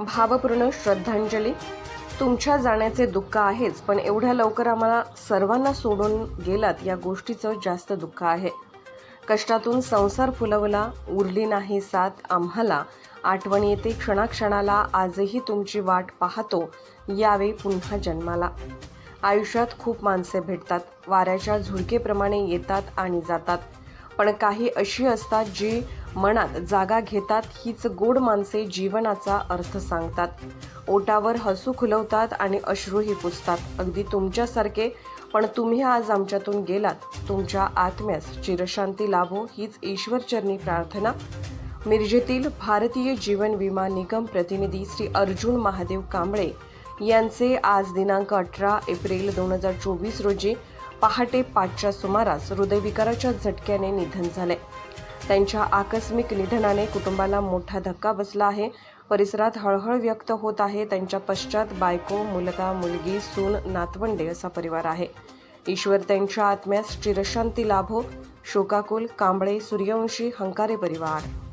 भावपूर्ण श्रद्धांजली. तुमच्या जाण्याचे दुःख आहेच पण एवढ्या लवकर आम्हाला सर्वांना सोडून गेलात या गोष्टीचं जास्त दुःख आहे. कष्टातून संसार फुलवला उरली नाही साथ आम्हाला. आठवण येते क्षणाक्षणाला आजही तुमची वाट पाहतो. यावे पुन्हा जन्माला. आयुष्यात खूप माणसे भेटतात. वाऱ्याच्या झुळकेप्रमाणे येतात आणि जातात. पण काही अशी असतात जी मनात जागा घेतात हीच गोड माणसे जीवनाचा अर्थ सांगतात. ओटावर हसू खुलवतात आणि अश्रूही पुसतात. अगदी तुमच्यासारखे पण तुम्ही आज आमच्यातून गेलात. तुमच्या आत्म्यास चिरशांती लाभो हीच ईश्वरचरणी प्रार्थना. मिरजेतील भारतीय जीवन विमा निगम प्रतिनिधी श्री अर्जुन महादेव कांबळे यांचे आज दिनांक अठरा एप्रिल दोन हजार चोवीस रोजी पहाटे पाचच्या सुमारास हृदयविकाराच्या झटक्याने निधन झाले. त्यांच्या आकस्मिक निधनाने कुटुंबाला मोठा धक्का बसला आहे. परिसरात हळहळ व्यक्त होत आहे. त्यांच्या पश्चात बायको मुलगा मुलगी सून नातवंडे असा परिवार आहे. ईश्वर त्यांच्या आत्म्यास चिरशांती लाभो. शोकाकुल कांबळे सूर्यवंशी हंकारे परिवार.